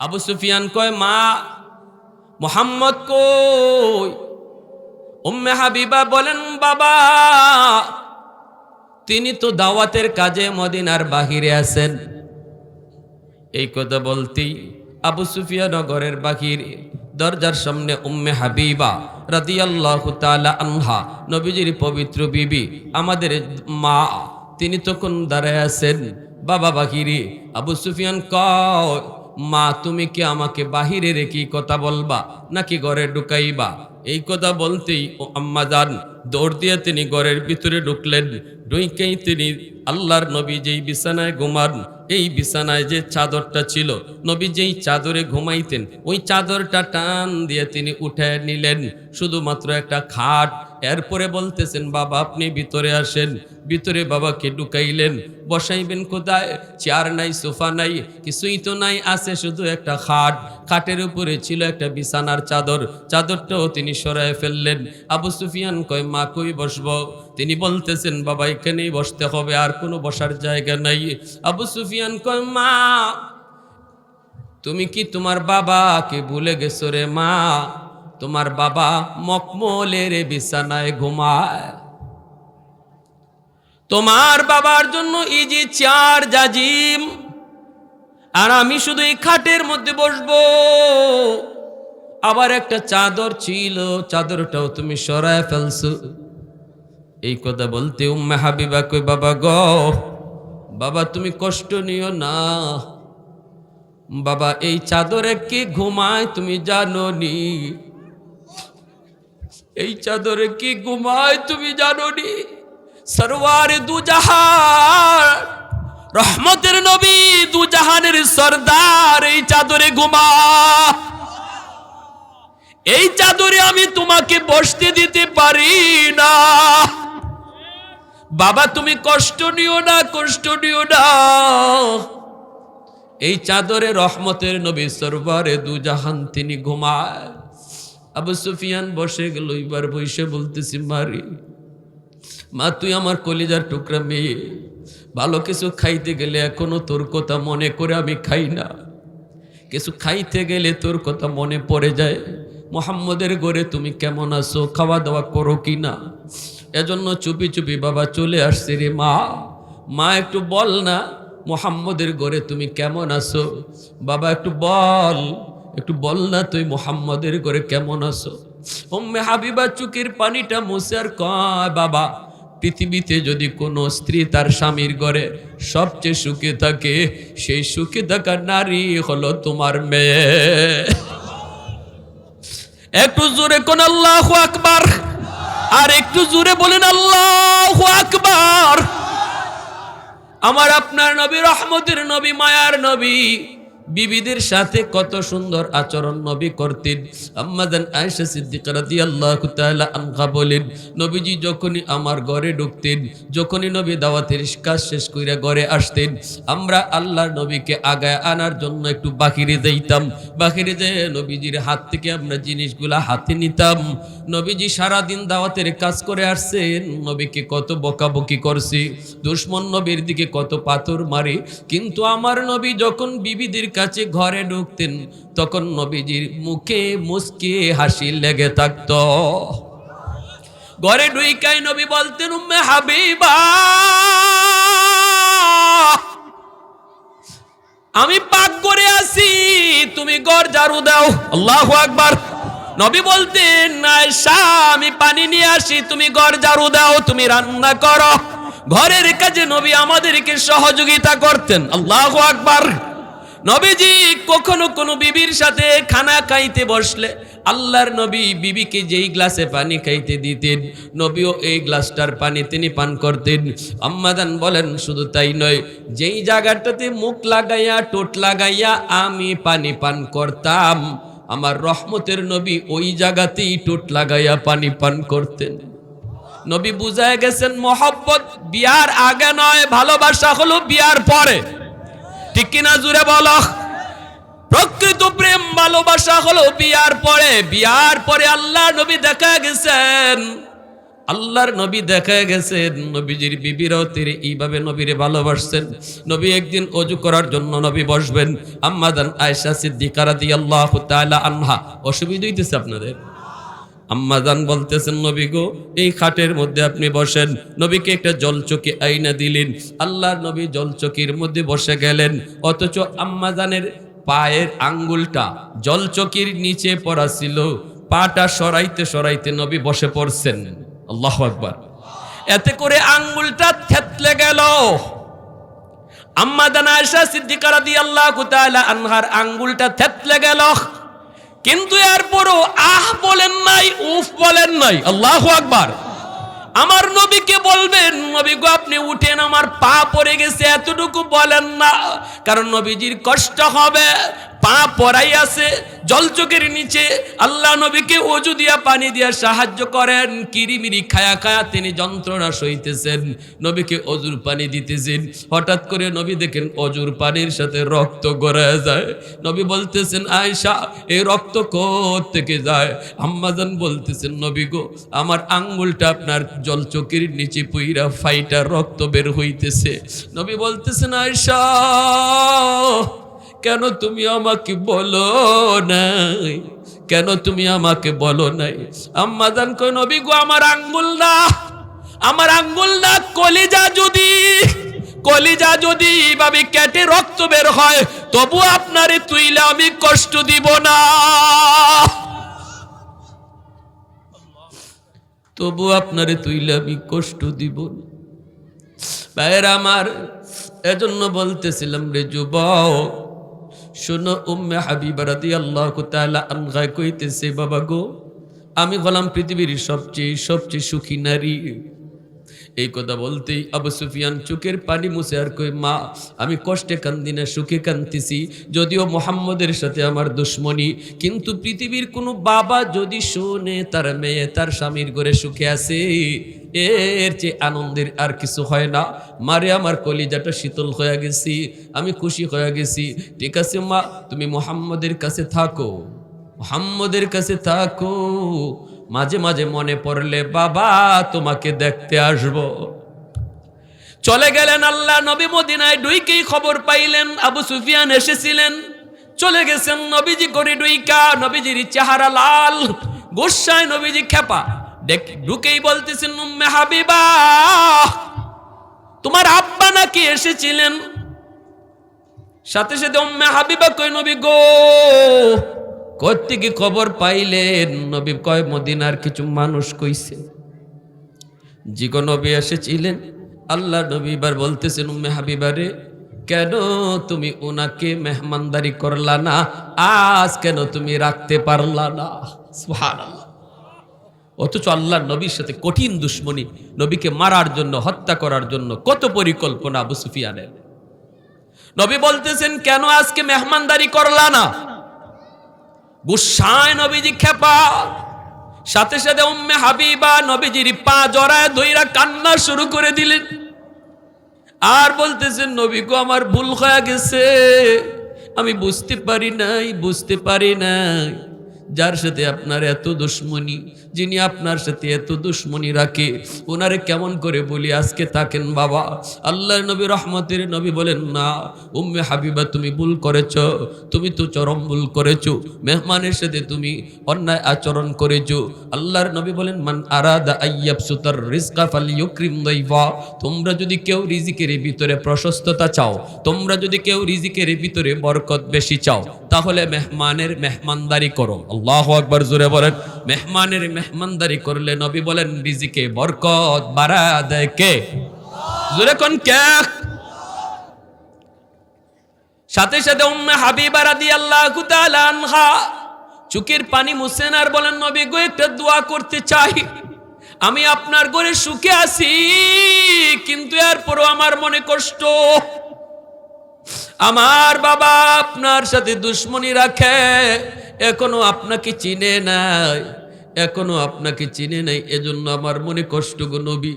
আবু সুফিয়ান কয়, মা, মোহাম্মদ কই? উম্মে হাবিবা বলেন, বাবা, তিনি তো দাওয়াতের কাজে মদিনার বাহিরে আছেন। এই কথা বলতেই আবু সুফিয়া নগরের বাহিরে দরজার সামনে উম্মে হাবিবা রাদিয়াল্লাহু তাআলা আনহা, নবীজির পবিত্র বিবি, আমাদের মা, তিনি তখন দাঁড়ায় আছেন। বাবা বাহিরে, আবু সুফিয়ান কয় মা, তুমি কি আমাকে বাহিরে রেখে কথা বলবা, নাকি ঘরে ঢুকাইবা? এই কথা বলতেই ও আম্মা যান, দৌড় দিয়ে তিনি ঘরের ভিতরে ঢুকলেন। ঢুকেই তিনি আল্লাহর নবী যেই বিছানায় ঘুমান এই বিছানায় যে চাদরটা ছিল, নবী যেই চাদরে ঘুমাইতেন, ওই চাদরটা টান দিয়ে তিনি উঠে নিলেন। শুধুমাত্র একটা খাট। এরপরে বলতেছেন, বাবা, আপনি ভিতরে আসেন। ভিতরে বাবাকে ঢুকাইলেন। বসাইবেন কোথায়? চেয়ার নাই, সোফা নাই, কিছুই তো নাই, আছে শুধু একটা খাট। খাটের উপরে ছিল একটা বিছানার চাদর। চাদরটাও তিনি সরায় ফেললেন। আবু সুফিয়ান কয়, মা, কই বসবো? তিনি বলতেছেন, বাবা, এখানেই বসতে হবে, আর কোনো বসার জায়গা নাই। আবু সুফিয়ান কয়, মা, তুমি কি তোমার বাবাকে ভুলে গেছো রে মা? তোমার বাবা মকমলের বিছানায় ঘুমায়। তোমার বাবার জন্য যে চার জাজিম, আর আমি শুধু এই খাটের মধ্যে বসবো। আবার একটা চাদর ছিল, চাদরটাও তুমি সরায় ফেলছো। এই কথা বলতে উম্মে হাবিবা কই বাবা গ, বাবা তুমি কষ্ট নিও না। বাবা, এই চাদরে কি ঘুমায় তুমি জানো নি? এই চাদরে কি ঘুমায় তুমি জানো নি? সরওয়ার দু জাহান রহমতের নবী দু জাহানের সর্দার, এই চাদরে ঘুমা এই চাদরে আমি তোমাকে বসতে দিতে পারি না। বাবা, তুমি কষ্ট নিও না, কষ্ট নিও না। এই চাদরে রহমতের নবী সরবারে দু জাহান তিনি ঘুমায়। আবু সুফিয়ান বসে গেল, এবার বসে বলতেছি, মারি, মা, তুই আমার কলিজার টুকরা মেয়ে। ভালো কিছু খাইতে গেলে এখনও তোর কথা মনে করে আমি খাই না। কিছু খাইতে গেলে তোর কথা মনে পড়ে যায়। মোহাম্মদের ঘরে তুমি কেমন আছো? খাওয়া দাওয়া করো কি না? এজন্য চুপি চুপি বাবা চলে আসছে রে মা। মা একটু বল না, মোহাম্মদের ঘরে তুমি কেমন আছো? বাবা একটু বল একটু বল না তুই মোহাম্মদের ঘরে কেমন আছো? উম্মে হাবিবা চুকির পানিটা মুছে আর কয়, বাবা, পৃথিবীতে যদি কোনো স্ত্রী তার স্বামীর ঘরে সবচেয়ে সুখে থাকে, সেই সুখে থাকা নারী হলো তোমার মেয়ে। একটু জোরে কোন আল্লাহ আকবার। আর একটু জোরে বলেন আল্লাহ আকবার। আমার আপনার নবী রহমতের নবী মায়ার নবী। বিবিদের সাথে কত সুন্দর আচরণ নবী করতেন। আম্মাদান আয়েশা সিদ্দিকা রাদিয়াল্লাহু তাআলা আনহা বলেন, নবীজি যখনই আমার ঘরে ঢুকতেন, যখনই নবী দাওয়াতের কাজ শেষ কইরা ঘরে আসতেন, আমরা আল্লাহর নবীকে আগায় আনার জন্য একটু বাহিরে যাইতাম। বাহিরে যেয়ে নবীজির হাত থেকে আমরা জিনিসগুলা হাতে নিতাম। নবীজি সারাদিন দাওয়াতের কাজ করে আসছেন, নবীকে কত বকাবকি করছি, দুশ্মন নবীর দিকে কত পাথর মারে। কিন্তু আমার নবী যখন বিবিদের কাছে ঘরে ঢুকতেন, তখন নবীজির মুখে মুসকে হাসি লেগে থাকত। ঘরে ঢুইকাই নবী বলতেন, উম্মে হাবিবা, আমি পাক করে আসি তুমি গড় ঝাড়ু দাও। আল্লাহু আকবার। নবী বলতেন, আয়েশা, আমি পানি নিয়ে আসি, তুমি গড় ঝাড়ু দাও, তুমি রান্না করো। ঘরের কাজে নবী আমাদেরকে সহযোগিতা করতেন, আল্লাহু আকবার। নবীজি কখনো কোনো বিবির সাথে খানা খাইতে বসলে আল্লাহর নবী বিবিকে যেই গ্লাসে পানি খাইতে দিতেন, নবীও এই গ্লাসটার পানি তিনি পান করতেন। আম্মাদান বলেন, শুধু তাই নয়, যেই জায়গাটাতে মুখ লাগাইয়া টোট লাগাইয়া আমি পানি পান করতাম, আমার রহমতের নবী ওই জায়গাতেই টোট লাগাইয়া পানি পান করতেন। নবী বুঝায় গেছেন, মোহব্বত বিয়ার আগে নয়, ভালোবাসা হলো বিয়ার পরে। ঠিক কিনা জুড়ে বলো? প্রকৃত প্রেম, ভালোবাসা হলো বিয়ার পরে। বিয়ার পরে আল্লাহ নবী দেখা গেছেন। আল্লাহর নবী দেখা গেছেন। নবীজির বিবিরাও তিনি এইভাবে নবীরে ভালোবাসছেন। নবী একদিন অজু করার জন্য নবী বসবেন। আম্মাদান আয়েশা সিদ্দিকা রাদিয়াল্লাহু তাআলা আনহা। অসুবিধা হইতেছে আপনাদের? আম্মাজান বলতেছেন, নবী গো, এই খাটের মধ্যে আপনি বসেন। নবীকে একটা জলচকি আইনা দিলেন। আল্লাহর নবী জলচকির মধ্যে বসে গেলেন। অথচ আম্মাজানের পায়ের আঙ্গুলটা জলচকির নিচে পড়া ছিল। পাটা সরাইতে সরাইতে নবী বসে পড়ছেন। আল্লাহ আকবার। এতে করে আঙ্গুলটা থেতলে গেল। আম্মাদান আয়েশা সিদ্দিকা আল্লাহ তাআলা আনহার আঙ্গুলটা থেতলে গেল। কিন্তু এরপরও আহ বলেন নাই, উফ বলেন নাই। আল্লাহ আকবার। আমার নবীকে বলবেন, নবী গো, আপনি উঠেন, আমার পা পড়ে গেছে, এতটুকু বলেন না, কারণ নবীজির কষ্ট হবে পা পড়াই আছে জলচোখের নিচে। আল্লাহ নবীকে অজু দিয়া, পানি দিয়া সাহায্য করেন। কিরিমিরি খায়া খায়া তিনি যন্ত্রণা সইতেছেন নবীকে অজুর পানি দিতেছেন। হঠাৎ করে নবী দেখেন অজুর পানির সাথে রক্ত গড়ায় যায়। নবী বলতেছেন আয়সা এই রক্ত থেকে যায়? আম্মাজান বলতেছেন, নবী গো, আমার আঙ্গুলটা আপনার জল চোখের নিচে পুইরা ফাইটা রক্ত বের হইতেছে। নবী বলতেছেন আয়সা কেন তুমি আমাকে বলো নাই? কেন তুমি আমাকে বলো নাই? আম্মাজান কই নবী গো, আমার আঙ্গুল না আমার আঙ্গুল না, কলিজা যদি কলিজা যদি এইভাবে কেটে রক্ত বের হয়, তবু আপনারে তুইলে আমি কষ্ট দিব না। তবু আপনারে তুইলে আমি কষ্ট দিব না। ভাইয়ের আমার, এজন্য বলতেছিলাম রে যুবক শোনো, উম্মে হাবিবা রাদিয়াল্লাহু তাআলা আনহা কইতেছে, বাবা গো, আমি হলাম পৃথিবীর সবচেয়ে সবচেয়ে সুখী নারী। এই কথা বলতেই আবু সুফিয়ান চোখের পানি মুছে আর কই মা, আমি কষ্টে কান্দি না, সুখে কান্দিছি যদিও মোহাম্মদের সাথে আমার দুশ্মনী, কিন্তু পৃথিবীর কোনো বাবা যদি শোনে, তার মেয়ে, তার স্বামীর ঘরে সুখে আছে, এর চেয়ে আনন্দের আর কিছু হয় না। মারে, আমার কলিজাটা শীতল হয়ে গেছি, আমি খুশি হয়ে গেছি। ঠিক আছে, মা, তুমি মোহাম্মদের কাছে থাকো, মোহাম্মদের কাছে থাকো। মাঝে মাঝে মনে পড়লে, বাবা, তোমাকে দেখতে আসব। চলে গেলেন আল্লাহ, নবী মদিনায় ডুইকেই খবর পাইলেন, আবু সুফিয়ান এসেছিলেন। চলে গেছেন নবীজি করে ডুইকা নবীজির চেহারা লাল গোসায় নবীজি খেপা। ঢুকেই বলতেছেন, উম্মে হাবিবা, তোমার আব্বা নাকি এসেছিলেন? সাথে সাথে, উম্মে হাবিবা কই নবী গো? কোত্থেকে খবর পাইলেন, নবী কয়, মদিনার কিছু মানুষ কইছে। জিগো নবী এসেছিলেন, আল্লাহ নবী এবার বলতেছেন, উম্মে হাবিবারে, কেন তুমি ওনাকে মেহমানদারি করলা না? আজ কেন তুমি রাখতে পারলা না? সুবহানাল্লাহ। অথচ আল্লাহ নবীর সাথে কঠিন দুশ্মনী, নবীকে মারার জন্য, হত্যা করার জন্য কত পরিকল্পনা আবু সুফিয়ানের। নবী বলতেছেন, কেন আজকে মেহমানদারি করলা না? গুসায় নবীজি খেপা সাথে সাথে উম্মে হাবিবা নবীজির পা জড়ায় দইরা কান্না শুরু করে দিলেন। আর বলতেছেন, নবী গো, আমার ভুল হয়ে গেছে। আমি বুঝতে পারি নাই, বুঝতে পারি নাই। যার সাথে আপনার এত দুশ্মনী যিনি আপনার সাথে এত দুশ্মনী রাখে, ওনারে কেমন করে বলি, আজকে থাকেন বাবা। আল্লাহ নবী রহমতের নবী বলেন, না, উম্মে হাবিবা, তুমি ভুল করেছ, তুমি তো চরম ভুল করেছ মেহমানের সাথে তুমি অন্যায় আচরণ করেছ। আল্লাহর নবী বলেন, মান আরাদা আইয়াব সুতার রিজকা ফালিয়ুকরিম দাইফা। তোমরা যদি কেউ রিজিকের ভিতরে প্রশস্ততা চাও, তোমরা যদি কেউ রিজিকের ভিতরে বরকত বেশি চাও, তাহলে মেহমানের মেহমানদারি করো। আল্লাহ আকবার, জোরে বলেন, মেহমানের মেহমানদারি করলে নবী বলেন, রিজিকে বরকত বাড়া দেয় কে? জোরে কোন কে? সাথে সাথে উম্মে হাবিবা রাদিয়াল্লাহু তাআলা আনহা চুকের পানি মুছেন আর বলেন, নবী গো, একটা দোয়া করতে চাই। আমি আপনার ঘরে সুখে আছি, কিন্তু এরপরও আমার মনে কষ্ট। আমার বাবা আপনার সাথে দুশ্মনী রাখে, এখনও আপনাকে চিনে নাই। এখনও আপনাকে চিনে নাই, এজন্য আমার মনে কষ্ট গো নবী।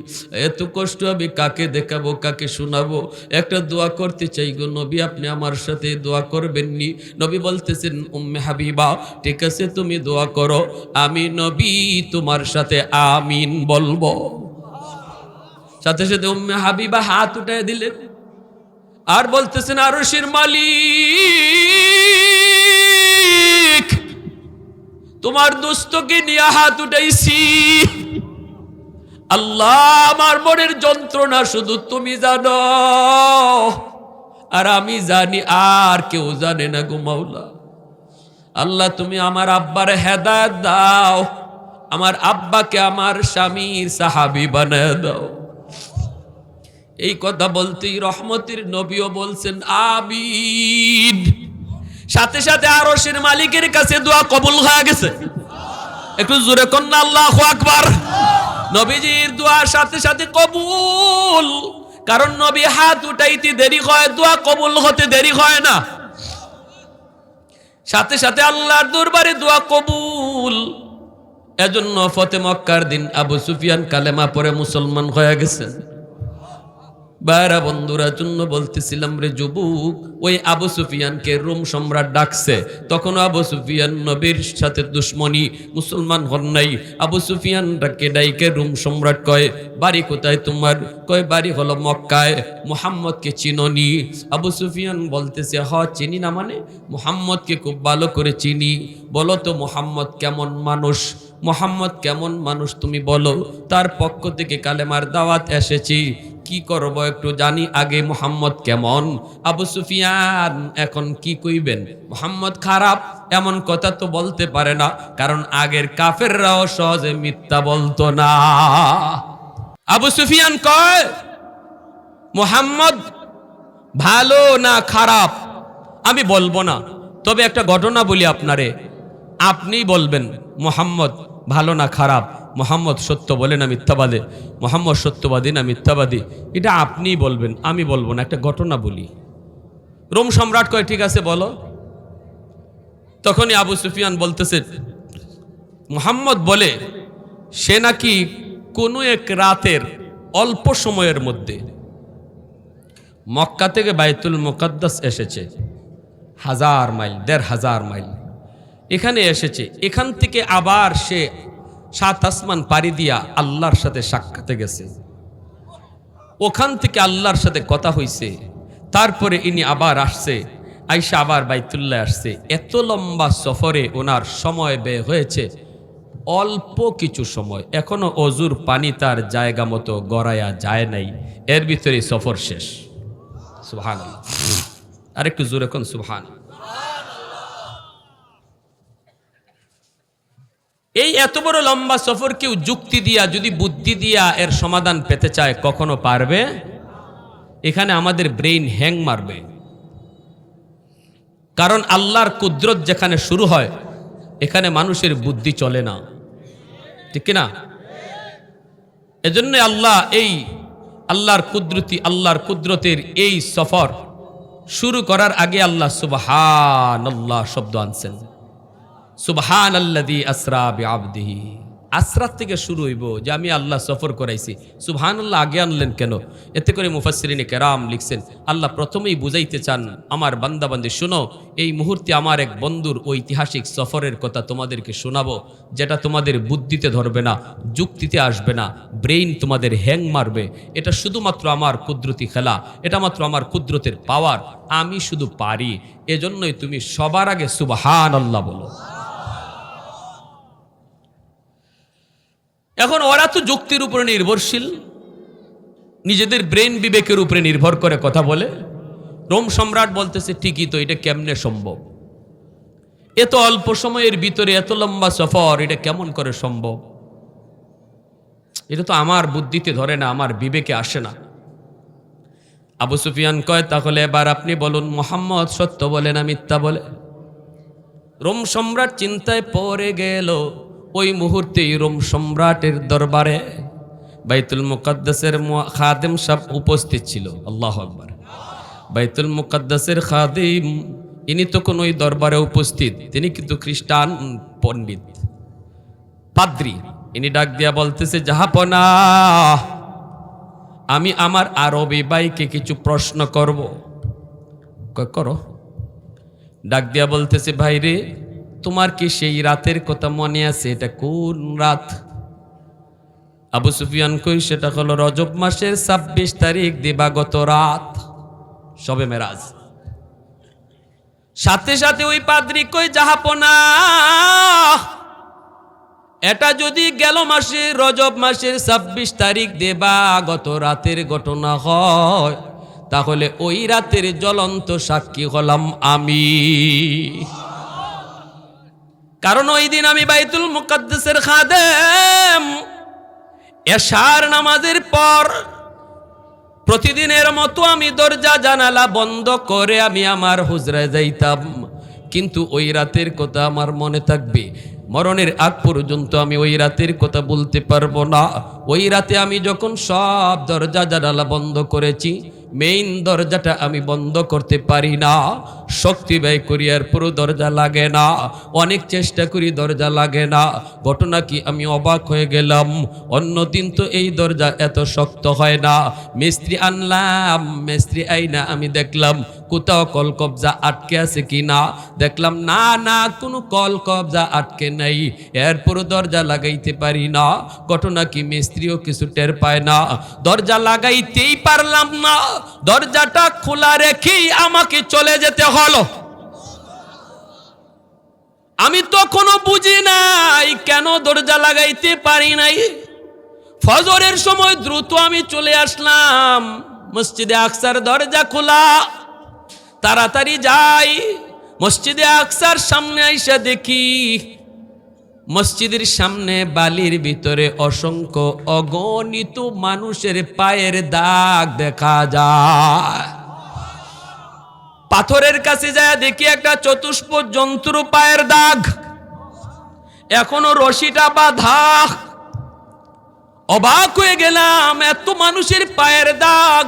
এত কষ্ট আমি কাকে দেখাবো, কাকে শোনাবো? একটা দোয়া করতে চাই গো নবী, আপনি আমার সাথে দোয়া করবেননি। নবী বলতেছেন, উম্মে হাবিবা, ঠিক আছে, তুমি দোয়া করো। আমি নবী, তোমার সাথে আমিন বলব। সাথে সাথে উম্মে হাবিবা হাত উঠায় দিলেন। আর বলতেছেন, আরশের মালিক তোমার দোস্তকে নিয়ে হাত উঠাইছি। আল্লাহ, আমার মনের যন্ত্রণা শুধু তুমি জানো। আর আমি জানি, আর কেউ জানে না গো মাওলা। আল্লাহ, তুমি আমার আব্বার হেদায়ত দাও। আমার আব্বাকে আমার স্বামীর সাহাবি বানায় দাও। এই কথা বলতেই রহমতের নবীও বলছেন, আমিন। সাথে সাথে আরশের মালিকের কাছে দোয়া কবুল হয়ে গেছে। একটু জোরে কন্যা, আল্লাহ আকবার। নবীজির দোয়ার সাথে সাথে কবুল। কারণ নবী হাত উঠাইতে দেরি হয়, দোয়া কবুল হতে দেরি হয় না। সাথে সাথে আল্লাহর দরবারে দোয়া কবুল। এজন্য ফতে মক্কার দিন আবু সুফিয়ান কালেমা পরে মুসলমান হয়ে গেছেন বাইরা বন্ধুরা, জন্য বলতেছিলাম রে যুবক, ওই আবু সুফিয়ানকে রোম সম্রাট ডাকছে। তখন আবু সুফিয়ান নবীর সাথে দুশ্মনী, মুসলমান হন নাই। আবু সুফিয়ান ডাকে ডাইকে রোম সম্রাট কয়, বাড়ি কোথায় তোমার? কয়, বাড়ি হলো মক্কায়। মোহাম্মদকে চিননি। আবু সুফিয়ান বলতেছে, হ, চিনি না মানে? মোহাম্মদকে খুব ভালো করে চিনি। বলো তো, মোহাম্মদ কেমন মানুষ? মোহাম্মদ কেমন মানুষ তুমি বলো। তার পক্ষ থেকে কালেমার দাওয়াত এসেছি। কি করব একটু জানি আগে মোহাম্মদ কেমন? আবু সুফিয়ান এখন কি কইবেন? মোহাম্মদ খারাপ, এমন কথা তো বলতে পারে না, কারণ আগের কাফেররাও সহজে মিথ্যা বলতো না। আবু সুফিয়ান কয়, মোহাম্মদ, ভালো না খারাপ? আমি বলব না, তবে একটা ঘটনা বলি আপনারে। আপনি বলবেন, মোহাম্মদ, ভালো না খারাপ। মোহাম্মদ সত্য বলে না মিথ্যাবাদে। মোহাম্মদ সত্যবাদী না মিথ্যাবাদী? এটা আপনিই বলবেন, আমি বলব না, একটা ঘটনা বলি। রোম সম্রাট কয়, ঠিক আছে, বলো। তখনই আবু সুফিয়ান বলতেছে, মোহাম্মদ বলে, সে নাকি কোনো এক রাতের অল্প সময়ের মধ্যে মক্কা থেকে বাইতুল মোকাদ্দাস এসেছে, হাজার মাইল, দেড় হাজার মাইল। এখানে এসেছে, এখান থেকে আবার সে সাত আসমান পাড়ি দিয়া আল্লাহর সাথে সাক্ষাতে গেছে। ওখান থেকে আল্লাহর সাথে কথা হইছে। তারপরে ইনি আবার আসছে, আইসা আবার বাইতুল্লাহ আসছে। এত লম্বা সফরে ওনার সময় ব্যয় হয়েছে, অল্প কিছু সময়। এখনও অজুর পানি তার জায়গা মতো গড়ায়া যায় নাই। এর ভিতরে সফর শেষ। সুহান আরেকটু জোর এখন সুহান এত বড় লম্বা সফর কেউ যুক্তি দিয়া, যদি বুদ্ধি দিয়া এর সমাধান পেতে চায়, কখনো পারবে? এখানে আমাদের ব্রেইন হ্যাং মারবে। কারণ আল্লাহর কুদরত যেখানে শুরু হয়, এখানে মানুষের বুদ্ধি চলে না। ঠিক না এজন্য আল্লাহ এই আল্লাহর কুদরতি, আল্লাহর কুদরতের এই সফর শুরু করার আগে আল্লাহ সুবহান শব্দ আনছেন। সুবহান আল্লাদি আসরা আবদিহি আসরাত থেকে শুরু হইব যে আমি আল্লাহ সফর করাইছি। সুবহান আল্লাহ আগে আনলেন কেন? এতে করে মুফাসরিনে কেরাম লিখছেন, আল্লাহ প্রথমেই বুঝাইতে চান, আমার বান্দাবান্দি শুনো, এই মুহূর্তে আমার এক বন্ধুর ঐতিহাসিক সফরের কথা তোমাদেরকে শোনাবো, যেটা তোমাদের বুদ্ধিতে ধরবে না, যুক্তিতে আসবে না, ব্রেইন তোমাদের হ্যাং মারবে। এটা শুধুমাত্র আমার কুদরতি খেলা, এটা মাত্র আমার কুদরতের পাওয়ার, আমি শুধু পারি। এজন্যই তুমি সবার আগে সুবহান আল্লাহ বলো। এখন ওরা তো যুক্তির উপরে নির্ভরশীল। নিজেদের ব্রেন বিবেকের উপরে নির্ভর করে কথা বলে। রোম সম্রাট বলতেছে, ঠিকই তো, এটা কেমনে সম্ভব? এত অল্প সময়ের ভিতরে এত লম্বা সফর, এটা কেমন করে সম্ভব? এটা তো আমার বুদ্ধিতে ধরে না, আমার বিবেকে আসে না। আবু সুফিয়ান কয়, তাহলে এবার আপনি বলুন, মোহাম্মদ সত্য বলে না মিথ্যা বলে? রোম সম্রাট চিন্তায় পড়ে গেল। ওই মুহূর্তে রোম সম্রাটের দরবারে বাইতুল মুকাদ্দাসের খাদেম সাহ উপস্থিত ছিল। আল্লাহ আকবার। বাইতুল মুকাদ্দাসের খাদিম, ইনি তখন ওই দরবারে উপস্থিত। তিনি কিন্তু খ্রিস্টান পণ্ডিত। পাদ্রি, ইনি ডাক দিয়া বলতেছে জাহাপনা আমি আমার আরবি বাইকে কিছু প্রশ্ন করব। করো। ডাক দিয়া বলতেছে ভাই রে তোমার কি সেই রাতের কথা মনে আছে? এটা কোন রাত? আবু সুফিয়ান কই, সেটা হলো রজব মাসের ছাব্বিশ তারিখ, দিবাগত রাত। সবে মেরাজ। সাথে সাথে ওই পাদ্রি কই যাহাপনা এটা যদি গেল মাসে, রজব মাসের ছাব্বিশ তারিখ দেবা গত রাতের ঘটনা হয়, তাহলে ওই রাতের জ্বলন্ত সাক্ষী হলাম আমি। কারণ ওই দিন আমি বাইতুল মুকাদ্দেসের খাদেম। এশার নামাজের পর প্রতিদিনের মতো আমি দরজা জানালা বন্ধ করে আমি আমার হুজরায় যাইতাম। কিন্তু ওই রাতের কথা আমার মনে থাকবে। মরণের আগ পর্যন্ত আমি ওই রাতের কথা বলতে পারব না। ওই রাতে আমি যখন সব দরজা জানালা বন্ধ করেছি মেইন দরজাটা আমি বন্ধ করতে পারি না। শক্তি ব্যয় করি আর পুরো দরজা লাগে না। অনেক চেষ্টা করি, দরজা লাগে না। ঘটনা কি? আমি অবাক হয়ে গেলাম। অন্যদিন তো এই দরজা এত শক্ত হয় না। মিস্ত্রি আনলাম, মিস্ত্রি আইনা আমি দেখলাম, কোথাও কল কবজা আটকে আছে কি না দেখলাম, না না, কোনো কল কবজা আটকে নাই। এরপরও দরজা লাগাইতে পারি না। ঘটনা কি? মিস্ত্রিও কিছু টের পায় না। দরজা লাগাইতেই পারলাম না। দরজাটা খোলা রেখেই আমাকে চলে যেতে হলো। আমি তখনও বুঝি নাই কেন দরজা লাগাইতে পারি নাই। ফজরের সময় দ্রুত আমি চলে আসলাম। মসজিদে আকসার দরজা খোলা। তাড়াতাড়ি যাই। মসজিদে আকসার সামনে আইসা দেখি মসজিদের সামনে বালির ভিতরে অসংখ্য অগণিত মানুষের পায়ের দাগ দেখা যায়। পাথরের কাছে যায় দেখি একটা চতুষ্প জন্তুর পায়ের দাগ। এখনও রশিটা বা বাধা। অবাক হয়ে গেলাম, এত মানুষের পায়ের দাগ।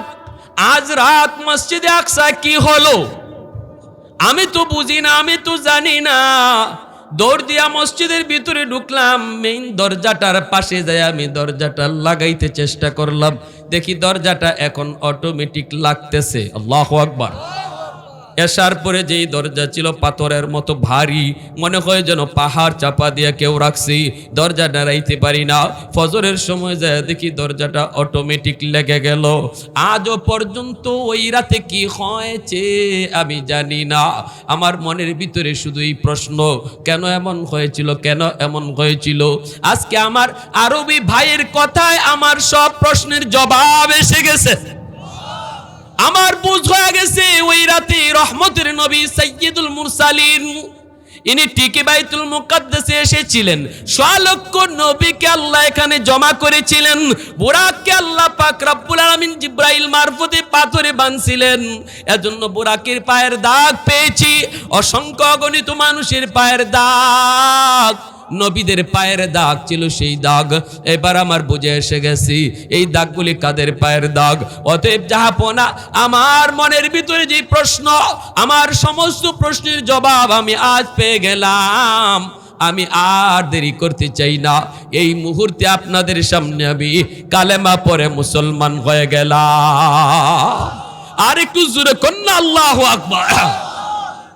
আজ রাত মসজিদে আকসা কি হলো? আমি তো বুঝি না, আমি তো জানি না। দৌড় দিয়া মসজিদের ভিতরে ঢুকলাম, মেইন দরজাটার পাশে যাই আমি, দরজাটা লাগাইতে চেষ্টা করলাম। দেখি দরজাটা এখন অটোমেটিক লাগতেছে। আল্লাহ আকবার। এসার পরে যেই দরজা ছিল পাথরের মতো ভারী, মনে হয় যেন পাহাড় চাপা দিয়ে কেউ রাখছি, দরজা নাড়াইতে পারি না। ফজরের সময় যায় দেখি দরজাটা অটোমেটিক লেগে গেল। আজও পর্যন্ত ওই রাতে কি হয়েছে আমি জানি না। আমার মনের ভিতরে শুধু এই প্রশ্ন, কেন এমন হয়েছিল, কেন এমন হয়েছিল? আজকে আমার আরবি ভাইয়ের কথায় আমার সব প্রশ্নের জবাব এসে গেছে। আমার বুঝ হয়ে গেছে, ওই রাতে রহমতের নবী সৈয়দুল মুরসালিন, ইনি টিকে বাইতুল মুকাদ্দাসে এসেছিলেন। লক্ষ নবীকে আল্লাহ এখানে জমা করেছিলেন, বুরাককে আল্লাহ পাক রব্বুল আলামিন জিব্রাইল মারফতে পাথরে বানছিলেন এজন্য বুরাকের পায়ের দাগ পেয়েছি, অসংখ্য অগণিত মানুষের পায়ের দাগ। নবীদের পায়ের দাগ ছিল সেই দাগ। এবার আমার বুঝে এসে গেছি, এই দাগগুলি কাদের পায়ের দাগ? অতএব যাহাপনা আমার মনের ভিতরে যে প্রশ্ন, আমার সমস্ত প্রশ্নের জবাব আমি আজ পেয়ে গেলাম। আমি আর দেরি করতে চাই না। এই মুহূর্তে আপনাদের সামনে আমি কালেমা পরে মুসলমান হয়ে গেলাম। আর একটু জোরে কন্যা, আল্লাহ আকবার।